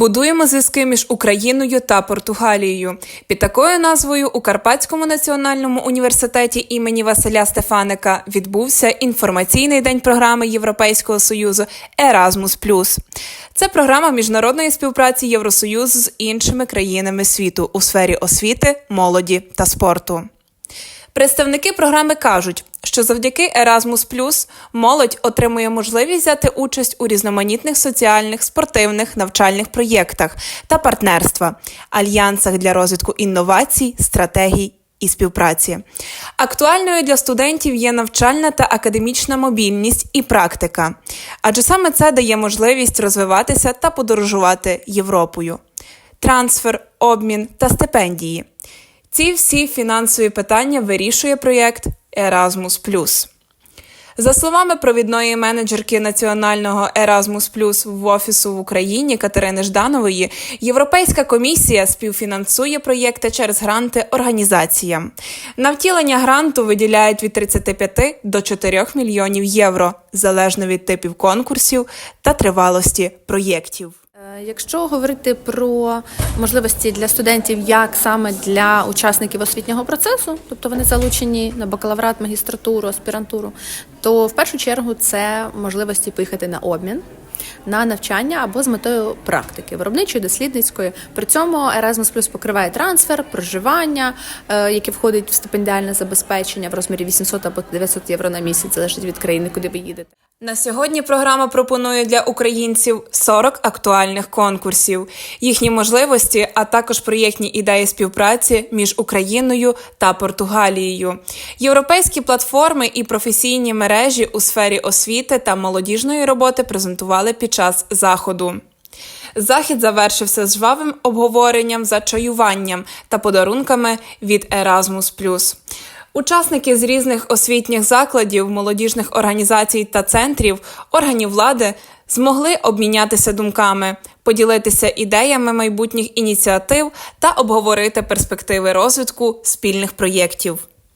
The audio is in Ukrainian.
Будуємо зв'язки між Україною та Португалією. Під такою назвою у Карпатському національному університеті імені Василя Стефаника відбувся інформаційний день програми Європейського союзу Erasmus+. Це програма міжнародної співпраці Євросоюзу з іншими країнами світу у сфері освіти, молоді та спорту. Представники програми кажуть, що завдяки Erasmus молодь отримує можливість взяти участь у різноманітних соціальних, спортивних, навчальних проєктах та партнерства, альянсах для розвитку інновацій, стратегій і співпраці. Актуальною для студентів є навчальна та академічна мобільність і практика, адже саме це дає можливість розвиватися та подорожувати Європою. Трансфер, обмін та стипендії. Ці всі фінансові питання вирішує проєкт Erasmus+. За словами провідної менеджерки національного Erasmus в офісу в Україні Катерини Жданової, Європейська комісія співфінансує проєкти через гранти організаціям. На втілення гранту виділяють від 35 до 4 мільйонів євро, залежно від типів конкурсів та тривалості проєктів. Якщо говорити про можливості для студентів, як саме для учасників освітнього процесу, тобто вони залучені на бакалаврат, магістратуру, аспірантуру, то в першу чергу це можливості поїхати на обмін. На навчання або з метою практики виробничої, дослідницької. При цьому Erasmus Plus покриває трансфер, проживання, е, яке входить в стипендіальне забезпечення в розмірі 800 або 900 євро на місяць, залежить від країни, куди ви їдете. На сьогодні програма пропонує для українців 40 актуальних конкурсів, їхні можливості, а також проєктні ідеї співпраці між Україною та Португалією, європейські платформи і професійні мережі у сфері освіти та молодіжної роботи презентували під час заходу. Захід завершився з жвавим обговоренням за чаюванням та подарунками від Erasmus+. Учасники з різних освітніх закладів, молодіжних організацій та центрів, органів влади змогли обмінятися думками, поділитися ідеями майбутніх ініціатив та обговорити перспективи розвитку спільних проєктів.